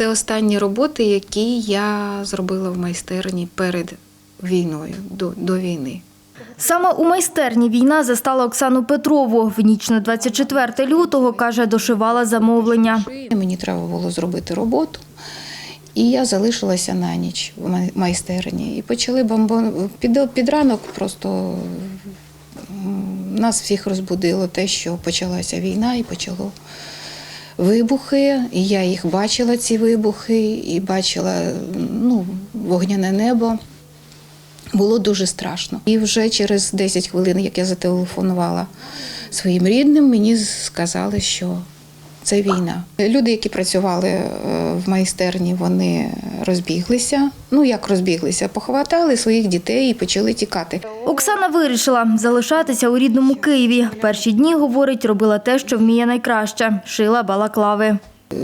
Це останні роботи, які я зробила в майстерні перед війною, до, до війни. Саме у майстерні війна застала Оксану Петрову. В ніч на 24 лютого, каже, дошивала замовлення. Мені треба було зробити роботу, і я залишилася на ніч в майстерні. І почали бомбон... під, під ранок просто нас всіх розбудило те, що почалася війна і почало вибухи. І я їх бачила, ці вибухи, і бачила ну, вогняне небо. Було дуже страшно. І вже через 10 хвилин, як я зателефонувала своїм рідним, мені сказали, що це війна. Люди, які працювали е, в майстерні, вони розбіглися. Ну як розбіглися, похватали своїх дітей і почали тікати. Оксана вирішила залишатися у рідному Києві. Перші дні, говорить, робила те, що вміє найкраще – шила балаклави.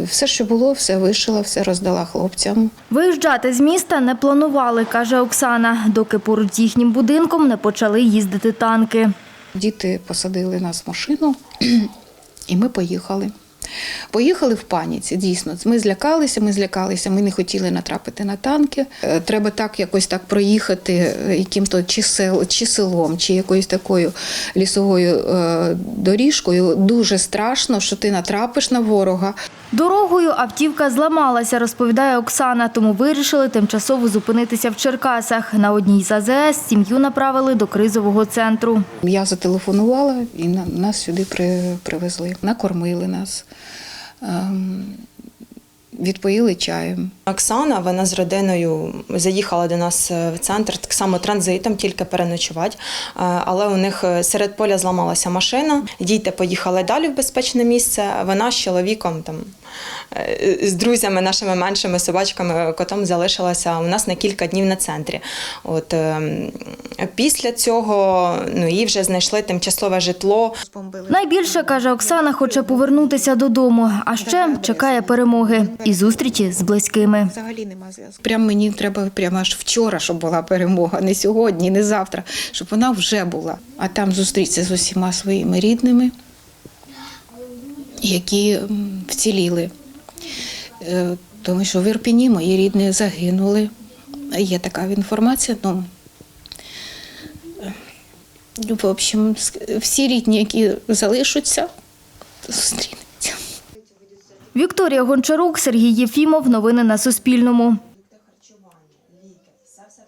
Все, що було, все вишила, все роздала хлопцям. Виїжджати з міста не планували, каже Оксана, доки поруч з їхнім будинком не почали їздити танки. Діти посадили нас в машину, і ми поїхали. Поїхали в паніці, дійсно. Ми злякалися, ми злякалися, ми не хотіли натрапити на танки. Е, Треба так якось так проїхати е, яким-то чи, чи селом, чи якоюсь такою лісовою е, доріжкою. Дуже страшно, що ти натрапиш на ворога. Дорогою автівка зламалася, розповідає Оксана, тому вирішили тимчасово зупинитися в Черкасах. На одній з АЗС сім'ю направили до кризового центру. Я зателефонувала і на- нас сюди при, привезли. Накормили нас, ем, відпоїли чаєм. Оксана, вона з родиною заїхала до нас е, в центр так само транзитом, тільки переночувати. Е, Але у них е, серед поля зламалася машина. Діти поїхали далі в безпечне місце. Вона з чоловіком там з друзями, нашими меншими собачками, котом залишилася у нас на кілька днів на центрі. От після цього ну їй вже знайшли тимчасове житло. Найбільше, каже Оксана, хоче повернутися додому, а ще чекає перемоги і зустрічі з близькими. Взагалі нема зв'язку. Прям мені треба прямо аж вчора, щоб була перемога, не сьогодні, не завтра, щоб вона вже була. А там зустрітися з усіма своїми рідними, які вціліли. Е, Тому що в Ірпіні мої рідні загинули. Є така інформація. Ну, е, в общем, всі рідні, які залишаться, зустрінуться. Вікторія Гончарук, Сергій Єфімов. Новини на Суспільному.